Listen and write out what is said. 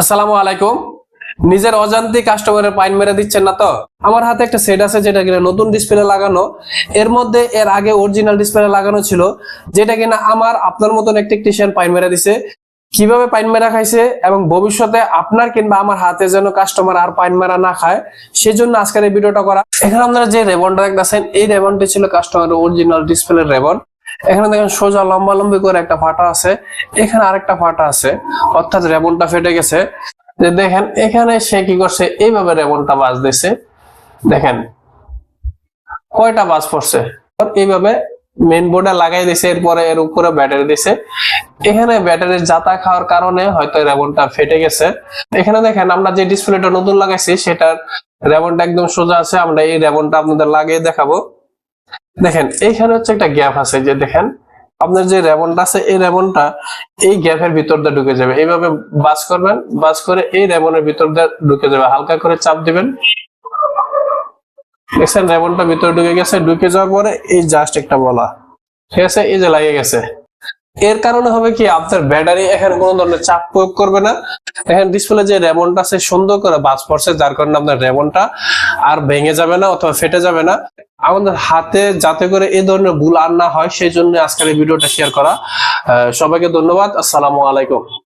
আসসালামু আলাইকুম। নিজের অজান্তি কাস্টমারের পাইন মেরে দিচ্ছেন না তো? আমার হাতে একটা সেট আছে যেটা কিনা নতুন ডিসপ্লে লাগানো। এর মধ্যে এর আগে অরিজিনাল ডিসপ্লে লাগানো ছিল, যেটা কিনা আমার, আপনার মতন এক টেকনিশিয়ান পাইন মেরে দিছে। কীভাবে পাইন মেরা খাইছে এবং ভবিষ্যতে আপনার কিংবা আমার হাতে যেন কাস্টমার আর পাইন মেরা না খায়, সেজন্য আজকের এই ভিডিওটা করা। এখানে আপনারা যে রেবনটা দেখতেছেন, এই রেবনটি ছিল কাস্টমারের অরিজিনাল ডিসপ্লে রেবন। এখানে দেখেন সোজা লম্বা লম্বি করে একটা ফাটা আছে। এখানে আরেকটা ফাটা আছে, অর্থাৎ রেবনটা ফেটে গেছে। যে দেখেন, এখানে সে কি করছে? এইভাবে রেবনটা বাজ দিছে। দেখেন, কয়টা বাজ পড়ছে? এইভাবে মেন বোর্ডে লাগাই দিছে, এরপরে এর উপরে ব্যাটারি দিছে। এখানে ব্যাটারির জাতা খাওয়ার কারণে হয়তো রেবনটা ফেটে গেছে। এখানে দেখেন, আমরা যে ডিসপ্লেটা নতুন লাগাইছি, সেটার রেবনটা একদম সোজা আছে। আমরা এই রেবনটা আপনাদের লাগিয়ে দেখাবো। দেখেন, এইখানে হচ্ছে একটা গ্যাপ আছে যে দেখেন, আপনার যে রেবনটা আছে, এই রেবনটা এই গ্যাপের ভিতর দিয়ে ঢুকে যাবে। এইভাবে বাস করবেন, বাস করে এই রেবনের ভিতর দিয়ে ঢুকে যাবে। হালকা করে চাপ দিবেন। দেখছেন, রেবনটা ভিতরে ঢুকে গেছে। ঢুকে যাওয়ার পরে এই জাস্ট একটা বলা। ঠিক আছে? এই যে লাগিয়ে গেছে। এর কারণে হবে কি, আপনার ব্যাটারি এখানে কোনো ধরনের চাপ প্রয়োগ করবে না। এখানে ডিসপ্লে যে রেবনটা আছে, সুন্দর করে বাস পড়ছে, যার কারণে আপনার রেবনটা আর ভেঙে যাবে না অথবা ফেটে যাবে না। আমাদের হাতে যাতে করে এ ধরনের ভুল আর না হয়, সেই জন্য আজকের এই ভিডিওটা শেয়ার করা। সবাইকে ধন্যবাদ। আসসালামু আলাইকুম।